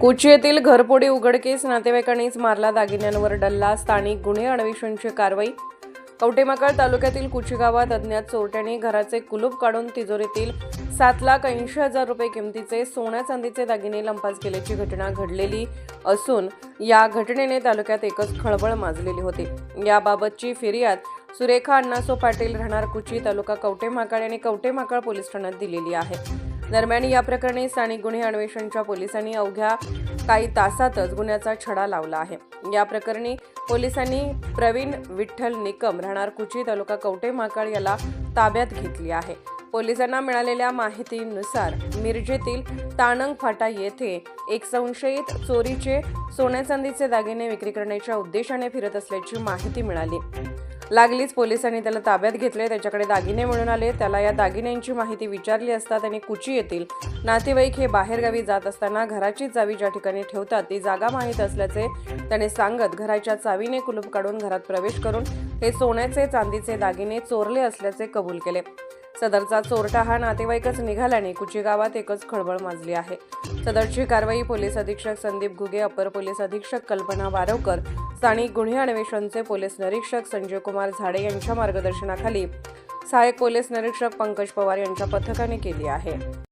कोची येथील घरपोडी उघडकीस नातेवाईकांनीच मारला दागिन्यांवर डल्ला स्थानिक गुन्हे अन्वेषणची कारवाई. कवटेमाकळ तालुक्यातील कुची गावात अज्ञात चोरट्यांनी घराचे कुलूप काढून तिजोरीतील सात लाख ऐंशी हजार रुपये किमतीचे सोन्या चांदीचे दागिने लंपास केल्याची घटना घडलेली असून या घटनेने तालुक्यात एकच खळबळ माजलेली होती. याबाबतची फिर्याद सुरेखा अण्णासो पाटील राहणार कुची तालुका कवटेमाकाळ आणि कवटेमाकळ पोलीस ठाण्यात दिलेली आहे. दरम्यान या प्रकरणी स्थानिक गुन्हे अन्वेषणच्या पोलिसांनी अवघ्या काही तासातच गुन्ह्याचा छडा लावला आहे. या प्रकरणी पोलिसांनी प्रवीण विठ्ठल निकम राहणार कुची तालुका कवटे माकाळ याला ताब्यात घेतली आहे. पोलिसांना मिळालेल्या माहितीनुसार मिरजेतील ताणंग फाटा येथे एक संशयित चोरीचे सोन्या चांदीचे दागिने विक्री करण्याच्या उद्देशाने फिरत असल्याची माहिती मिळाली. लागलीच पोलिसांनी त्याला ताब्यात घेतले त्याच्याकडे दागिने मिळून आले त्याला या दागिन्यांची माहिती विचारली असता त्याने कुची येथील नातेवाईक हे बाहेरगावी जात असताना घराची चावी ज्या ठिकाणी ठेवतात ती जागा माहीत असल्याचे त्याने सांगत घराच्या चावीने कुलूप काढून घरात प्रवेश करून हे सोन्याचे चांदीचे दागिने चोरले असल्याचे कबूल केले. सदरचा चोरटा हा नातेवाईकच निघाल्याने कुची गावात एकच खळबळ माजली आहे. सदरची कारवाई पोलीस अधीक्षक संदीप घुगे अपर पोलीस अधीक्षक कल्पना वारवकर स्थानिक गुन्हे अन्वेषणचे पोलीस निरीक्षक संजय कुमार झाडे यांच्या मार्गदर्शनाखाली सहाय्यक पोलीस निरीक्षक पंकज पवार यांच्या पथकाने केली आहे.